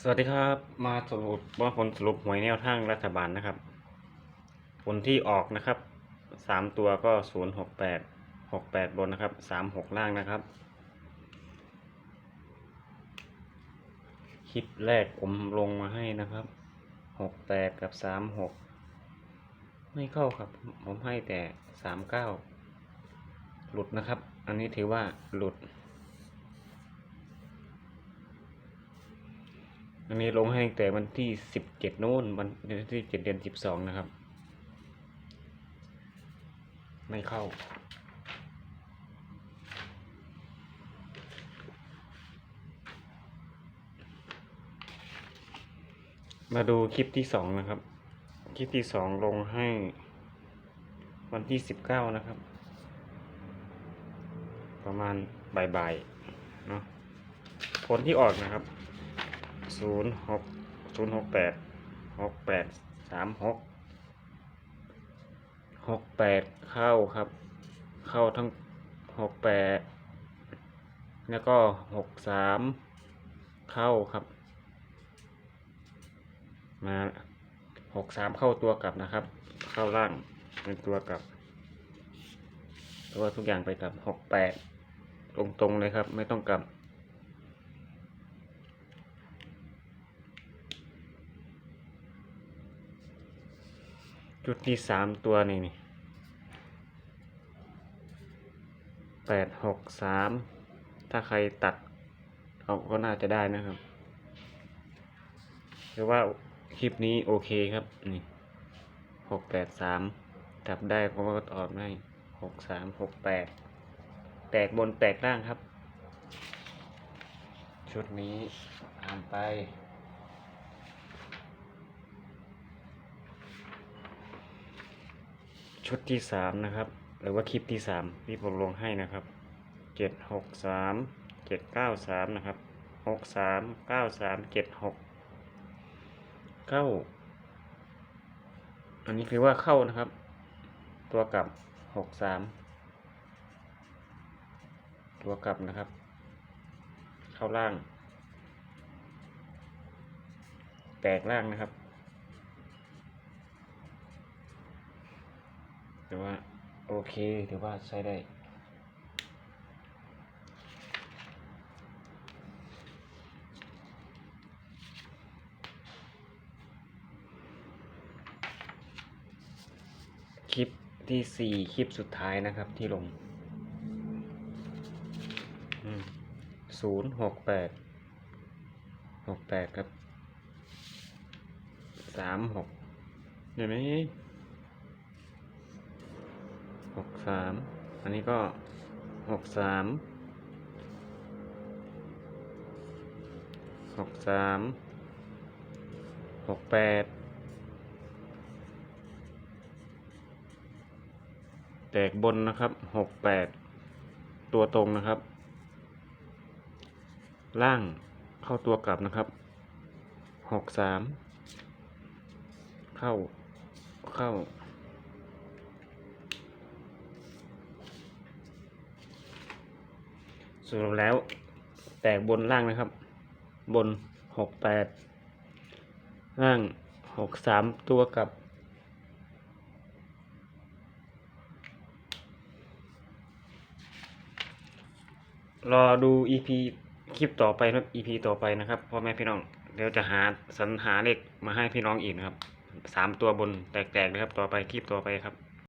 สวัสดีครับมาสรุปว่าผลสรุปหวยแนวทางรัฐบาลนะครับ ผลที่ออกนะครับสามตัวก็ศูนย์หกแปดหกแปดบนนะครับสามหกล่างนะครับ คลิปแรกผมลงมาให้นะครับหกแปดกับสามหกไม่เข้าครับ ผมให้แต่สามเก้าหลุดนะครับ อันนี้ถือว่าหลุด อันนี้ลงให้ตั้งแต่วันที่สิบเจ็ดนู่นวันที่เจ็ดเดือนสิบสองนะครับ ไม่เข้า มาดูคลิปที่สองนะครับ คลิปที่สองลงให้วันที่สิบเก้านะครับ ประมาณบ่ายๆเนาะผลที่ออกนะครับ ศูนย์หกศูนย์หกแปดหกแปดสามหกหกแปดเข้าครับ เข้าทั้งหกแปดแล้วก็หกสามเข้าครับ มาหกสามเข้าตัวกลับนะครับ เข้าล่างเป็นตัวกลับเพราะว่าทุกอย่างไปกลับหกแปดตรงๆเลยครับ ไม่ต้องกลับ จุดที่สามตัวนี่นี่แปดหกสามถ้าใครตัดเอาก็น่าจะได้นะครับหรือว่าคลิปนี้โอเคครับนี่หกแปดสามจับได้เพราะว่าก็ตอบได้หกสามหกแปดแตกบนแตกล่างครับ ชุดนี้อ่านไป ชุดที่สามนะครับ หรือว่าคลิปที่สามที่ผมลงให้นะครับเจ็ดหกสามเจ็ดเก้าสามนะครับหกสามเก้าสามเจ็ดหกเก้าอันนี้คือว่าเข้านะครับ ตัวกลับหกสามตัวกลับนะครับ เข้าล่าง แตกล่างนะครับ ถือว่าโอเคถือว่าใช้ได้คลิปที่สี่คลิปสุดท้ายนะครับที่ลงศูนย์หกแปดหกแปดครับสามหกเห็นไหม หกสามอันนี้ก็หกสามหกสามหกแปดแตกบนนะครับหกแปดตัวตรงนะครับ ล่างเข้าตัวกลับนะครับหกสามเข้าเข้า สรุปแล้ว แตกบนล่างนะครับ บนหกแปดล่างหกสามตัวกับรอดู EP คลิปต่อไปนะครับ EP ต่อไปนะครับพ่อแม่พี่น้องเดี๋ยวจะหาสรรหาเลขมาให้พี่น้องอีกนะครับสามตัวบนแตกๆเลยครับ ต่อไปคลิปต่อไปครับ